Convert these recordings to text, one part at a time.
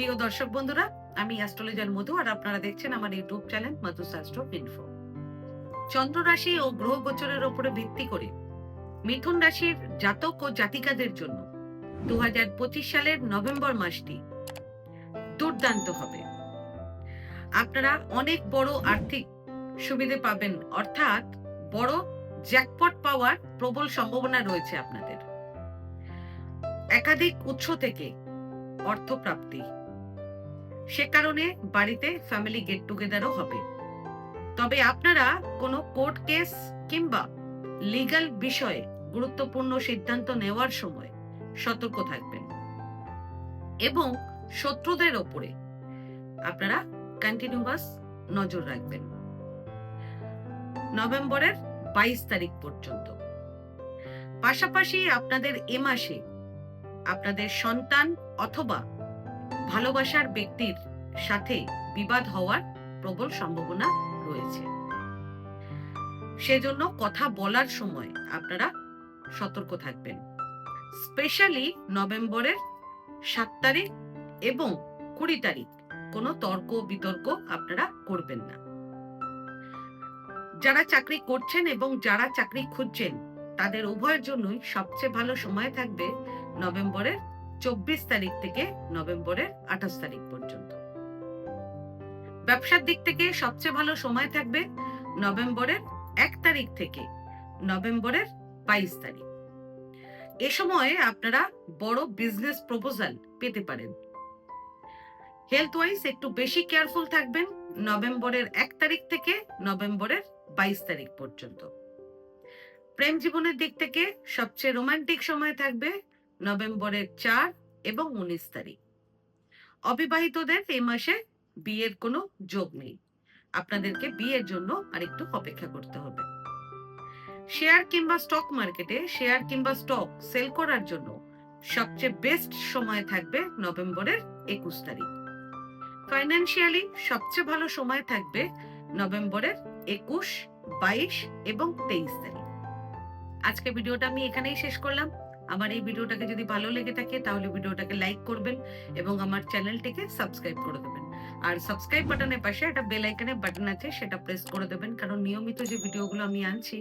প্রিয় দর্শক বন্ধুরা, আমি অ্যাস্ট্রোলজার মধু আর আপনারা দেখছেন আমার ইউটিউব চ্যানেল মধু শাস্ত্র ইনফো চন্দ্র রাশি ও গ্রহ গোচরের উপরে ভিত্তি করে মিথুন রাশির জাতক ও জাতিকাদের জন্য দুহাজার পঁচিশ সালের নভেম্বর মাসটি দুর্দান্ত হবে। আপনারা অনেক বড় আর্থিক সুবিধে পাবেন, অর্থাৎ বড় জ্যাকপট পাওয়ার প্রবল সম্ভাবনা রয়েছে আপনাদের। একাধিক উৎস থেকে অর্থপ্রাপ্তি সে কারণে বাড়িতে ফ্যামিলি গেট টুগেদারও হবে। তবে আপনারা কোনো কোর্ট কেস কিংবা লিগ্যাল বিষয়ে গুরুত্বপূর্ণ সিদ্ধান্ত নেওয়ার সময় সতর্ক থাকবেন। এবং শত্রুদের ওপরে আপনারা কন্টিনিউয়াস নজর রাখবেন। নভেম্বরের বাইশ তারিখ পর্যন্ত। পাশাপাশি আপনাদের এ মাসে আপনাদের সন্তান অথবা ভালোবাসার ব্যক্তির সাথে বিবাদ হওয়ার প্রবল সম্ভাবনা রয়েছে। সেজন্য কথা বলার সময় আপনারা সতর্ক থাকবেন। স্পেশালি নভেম্বরের সাত তারিখ এবং কুড়ি তারিখ কোনো তর্ক বিতর্ক আপনারা করবেন না। যারা চাকরি করছেন এবং যারা চাকরি খুঁজছেন, তাদের উভয়ের জন্যই সবচেয়ে ভালো সময় থাকবে নভেম্বরের চব্বিশ তারিখ থেকে নভেম্বরের আঠাশ তারিখ পর্যন্ত। ব্যবসার দিক থেকে সবচেয়ে ভালো সময় থাকবে নভেম্বরের এক তারিখ থেকে নভেম্বরের বাইশ তারিখ। এ সময়ে আপনারা বড় বিজনেস প্রপোজাল পেতে পারেন। হেলথ ওয়াইজ একটু বেশি কেয়ারফুল থাকবেন নভেম্বরের এক তারিখ থেকে নভেম্বরের বাইশ তারিখ পর্যন্ত। প্রেম জীবনের দিক থেকে সবচেয়ে রোমান্টিক সময় থাকবে নভেম্বরের চার এবং উনিশ তারিখ। অবিবাহিতদের এই মাসে বিয়ের কোনো যোগ নেই। আপনাদেরকে বিয়ের জন্য আরেকটু অপেক্ষা করতে হবে। শেয়ার কিংবা স্টক মার্কেটে শেয়ার কিংবা স্টক সেল করার জন্য সবচেয়ে বেস্ট সময় থাকবে নভেম্বরের একুশ তারিখ। ফাইন্যান্সিয়ালি সবচেয়ে ভালো সময় থাকবে নভেম্বরের একুশ, বাইশ এবং তেইশ তারিখ। আজকে ভিডিওটা আমি এখানেই শেষ করলাম। আমার এই ভিডিওটাকে যদি ভালো লেগে থাকে, তাহলে ভিডিওটাকে লাইক করবেন এবং আমার চ্যানেলটিকে সাবস্ক্রাইব করে দেবেন। আর সাবস্ক্রাইব বাটনের পাশে একটা বেল আইকনের বাটন আছে, সেটা প্রেস করে দেবেন, কারণ নিয়মিত যে ভিডিওগুলো আমি আনছি,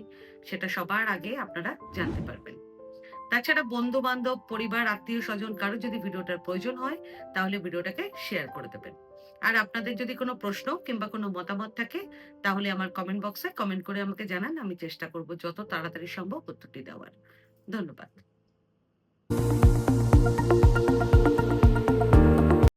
সেটা সবার আগে আপনারা জানতে পারবেন। তাছাড়া বন্ধু বান্ধব পরিবার, আত্মীয় স্বজন কারও যদি ভিডিওটার প্রয়োজন হয়, তাহলে ভিডিওটাকে শেয়ার করে দেবেন। আর আপনাদের যদি কোনো প্রশ্ন কিংবা কোনো মতামত থাকে, তাহলে আমার কমেন্ট বক্সে কমেন্ট করে আমাকে জানান, আমি চেষ্টা করব যত তাড়াতাড়ি সম্ভব উত্তরটি দেওয়ার। ধন্যবাদ। Thank you.